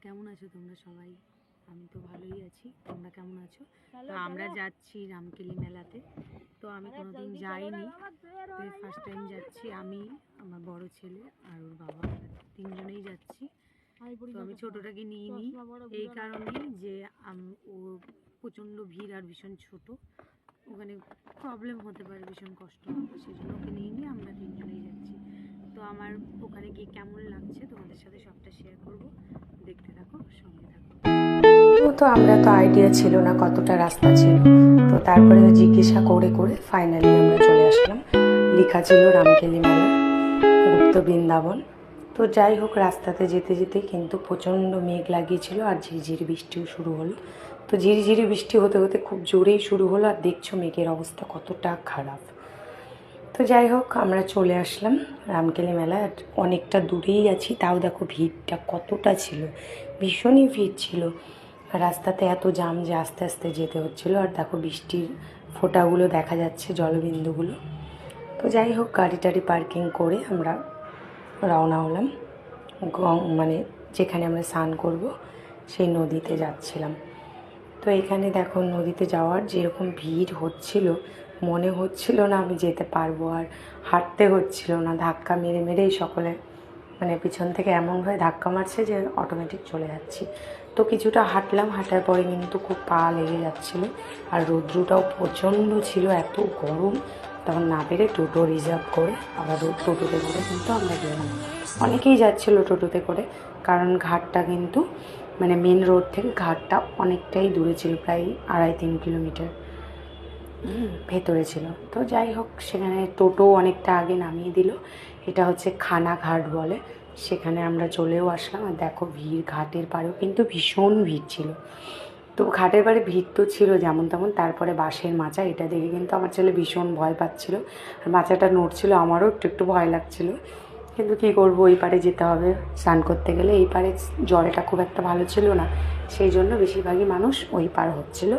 কেমন আছো তোমরা সবাই? আমি তো ভালোই আছি। তোমরা কেমন আছো? তো আমরা যাচ্ছি রামকেলি মেলাতে। তো আমি কোনোদিন যাইনি। তো ফার্স্ট টাইম যাচ্ছি আমি আমার বড় ছেলে আর ওর বাবা। তিনজনেই যাচ্ছি। তো আমি ছোটোটাকে নিয়ে নিই এই কারণেই যে আম- ও প্রচণ্ড ভিড় আর ভীষণ ছোট। ওখানে প্রবলেম হতে পারে ভীষণ কষ্ট হবে। সেই জন্য ওকে নিয়ে নিয়ে আমরা যাচ্ছি তো আমার ওখানে গিয়ে কেমন লাগছে তোমাদের সাথে সবটা শেয়ার করব। দেখতে থাকো, সঙ্গে থাকো। তো আমরা তো আইডিয়া ছিল না কতটা রাস্তা ছিল। তো তারপরে জিজ্ঞাসা করে করে ফাইনালি আমরা চলে আসলাম। লেখা ছিল রামকেলি মেলা, গুপ্ত বৃন্দাবন। তো যাই হোক, রাস্তাতে যেতে যেতে কিন্তু প্রচণ্ড মেঘ লাগিয়েছিল আর ঝিরিঝিরি বৃষ্টিও শুরু হলো। তো ঝিরিঝিরি বৃষ্টি হতে হতে খুব জোরেই শুরু হলো আর দেখছ মেঘের অবস্থা কতটা খারাপ। তো যাই হোক, আমরা চলে আসলাম রামকেলি মেলা অনেকটা দূরেই আছি, তাও দেখো ভিড়টা কতটা ছিল। ভীষণই ভিড় ছিল। রাস্তাতে এত জাম যে আস্তে আস্তে যেতে হচ্ছিল। আর দেখো বৃষ্টির ফোঁটাগুলো দেখা যাচ্ছে, জলবিন্দুগুলো। তো যাই হোক, গাড়ি টাড়ি পার্কিং করে আমরা রওনা হলাম। গং- মানে যেখানে আমরা স্নান করব, সেই নদীতে যাচ্ছিলাম। তো এখানে দেখো নদীতে যাওয়ার যেরকম ভিড় হচ্ছিল, মনে হচ্ছিল না আমি যেতে পারব আর হাঁটতে হচ্ছিল না, ধাক্কা মেরে মেরেই সকলে মানে পিছন থেকে এমনভাবে ধাক্কা মারছে যে অটোমেটিক চলে যাচ্ছি। তো কিছুটা হাঁটলাম, হাঁটার পরে কিন্তু খুব পা লেগে যাচ্ছিল আর রৌদ্রটাও প্রচণ্ড ছিল, এত গরম তখন না পেরে টোটো রিজার্ভ করে আবার টোটোতে করে কিন্তু আমরা গেলাম। অনেকেই যাচ্ছিল টোটোতে করে, কারণ ঘাটটা কিন্তু মানে মেন রোড থেকে ঘাটটা অনেকটাই দূরে ছিল, প্রায় আড়াই তিন কিলোমিটার ভেতরে ছিল। তো যাই হোক, সেখানে টোটো অনেকটা আগে নামিয়ে দিল। এটা হচ্ছে খানা ঘাট বলে, সেখানে আমরা চলেও আসলাম। আর দেখো ভিড়, ঘাটের পাড়েও কিন্তু ভীষণ ভিড় ছিল। তো ঘাটের বাড়ি ভিড় তো ছিল যেমন তেমন, তারপরে বাঁশের মাচা, এটা দেখে কিন্তু আমার ছেলে ভীষণ ভয় পাচ্ছিল। আর মাচাটা নড়ছিল, আমারও একটু একটু ভয় লাগছিল। কিন্তু কী করব, ওই পারে যেতে হবে। স্নান করতে গেলে এই পারে জলটা খুব একটা ভালো ছিল না, সেই জন্য বেশিরভাগই মানুষ ওই পার হচ্ছিল।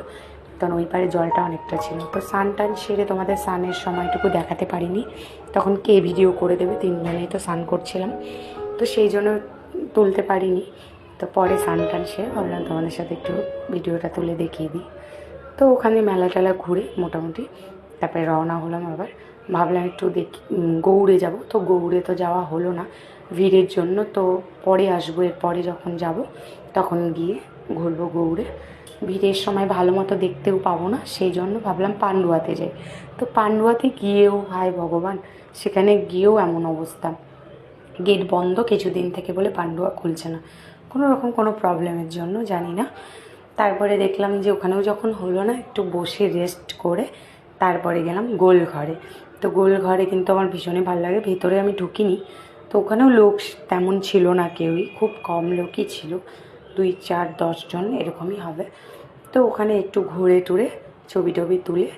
কারণ ওই পারে জলটা অনেকটা ছিল। তো স্নান টান সেরে তোমাদের স্নানের সময়টুকু দেখাতে পারিনি। তখন কে ভিডিও করে দেবে, তিনজনেই তো স্নান করছিলাম। তো সেই জন্য তুলতে পারিনি। তো পরে স্নান টান সেরে ভাবলাম তোমাদের সাথে একটু ভিডিওটা তুলে দেখিয়ে দিই। তো ওখানে মেলা টেলা ঘুরে মোটামুটি তারপরে রওনা হলাম আবার। ভাবলাম একটু দেখি গৌড়ে যাব। তো গৌড়ে তো যাওয়া হলো না ভিড়ের জন্য। তো পরে আসব এর পরে যখন যাব তখন গিয়ে ঘুরবো গৌড়ে। ভিড়ের সময় ভালো মতো দেখতেও পাবো না, সেই জন্য ভাবলাম পান্ডুয়াতে যাই। তো পান্ডুয়াতে গিয়েও, হায় ভগবান, সেখানে গিয়েও এমন অবস্থা। গেট বন্ধ, কিছুদিন থেকে বলে পান্ডুয়া খুলছে না। কোনো রকম কোনো প্রবলেমের জন্য জানি না। তারপরে দেখলাম যে ওখানেও যখন হলো না একটু বসে রেস্ট করে তারপরে গেলাম গোল ঘরে। তো গোল ঘরে কিন্তু আমার ভীষণই ভালো লাগে ভেতরে আমি ঢুকিনি। তো ওখানেও লোক তেমন ছিল না কেউই খুব কম লোকই ছিল। দুই চার দশজন এরকমই হবে। তো ওখানে একটু ঘুরে টুরে ছবি টবি তুলে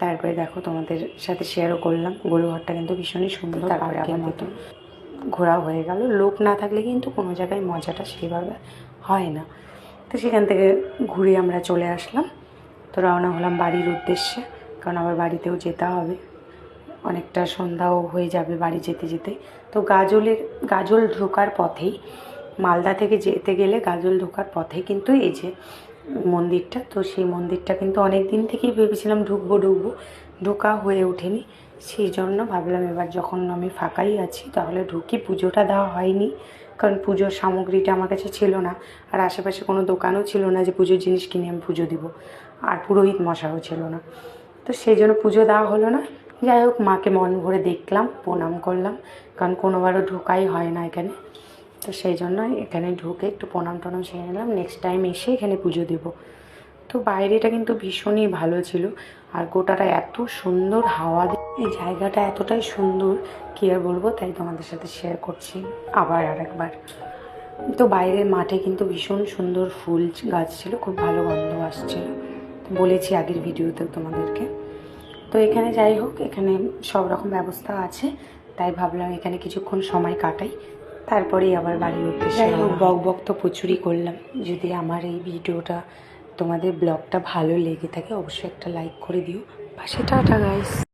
তারপরে দেখো তোমাদের সাথে শেয়ারও করলাম। গোলঘরটা কিন্তু ভীষণই সুন্দর তারপরে আমার মতন। ঘোরা হয়ে গেল। লোক না থাকলে কিন্তু কোনো জায়গায় মজাটা সেভাবে হয় না। তো সেখান থেকে ঘুরে আমরা চলে আসলাম। তো রওনা হলাম বাড়ির উদ্দেশ্যে, কারণ আবার বাড়িতেও যেতে হবে। অনেকটা সন্ধ্যাও হয়ে যাবে বাড়ি যেতে যেতে। তো গাজলের, গাজল ঢোকার পথেই, মালদা থেকে যেতে গেলে গাজল ঢোকার পথে কিন্তু এই যে মন্দিরটা, তো সেই মন্দিরটা কিন্তু অনেক দিন থেকেই ভেবেছিলাম ঢুকবো ঢুকবো। ঢোকা হয়ে ওঠেনি। সেই জন্য ভাবলাম এবার যখন আমি ফাঁকাই আছি, তাহলে ঢুকি। পুজোটা দেওয়া হয়নি, কারণ পুজোর সামগ্রীটা আমার কাছে ছিল না। আর আশেপাশে কোনো দোকানও ছিল না যে পুজোর জিনিস কিনে আমি পুজো দিব। আর পুরোহিত মশাও ছিল না। তো সেই জন্য পুজো দেওয়া হলো না। যাই হোক, মাকে মন ভরে দেখলাম, প্রণাম করলাম, কারণ কোনোবারও ঢোকাই হয় না এখানে। তো সেই জন্য এখানে ঢুকে একটু প্রণাম টনাম সেরে নিলাম। নেক্সট টাইম এসে এখানে পুজো দেব। তো বাইরেটা কিন্তু ভীষণই ভালো ছিল। আর গোটাটা এত সুন্দর হাওয়া এই জায়গাটা এতটাই সুন্দর কী আর বলব? তাই তোমাদের সাথে শেয়ার করছি আবার আরেকবার তো বাইরের মাঠে কিন্তু ভীষণ সুন্দর ফুল গাছ ছিল খুব ভালো গন্ধ আসছিল। বলেছি আগের ভিডিওতেও তোমাদেরকে। তো এখানে যাই হোক এখানে সব রকম ব্যবস্থা আছে। তাই ভাবলাম এখানে কিছুক্ষণ সময় কাটাই। তারপরেই আবার বাড়ির উদ্দেশ্যে যাই হোক বক বক তো প্রচুরই করলাম। যদি আমার এই ভিডিওটা তোমাদের ব্লগটা ভালো লেগে থাকে অবশ্যই একটা লাইক করে দিও। পাশে টাটা গাইস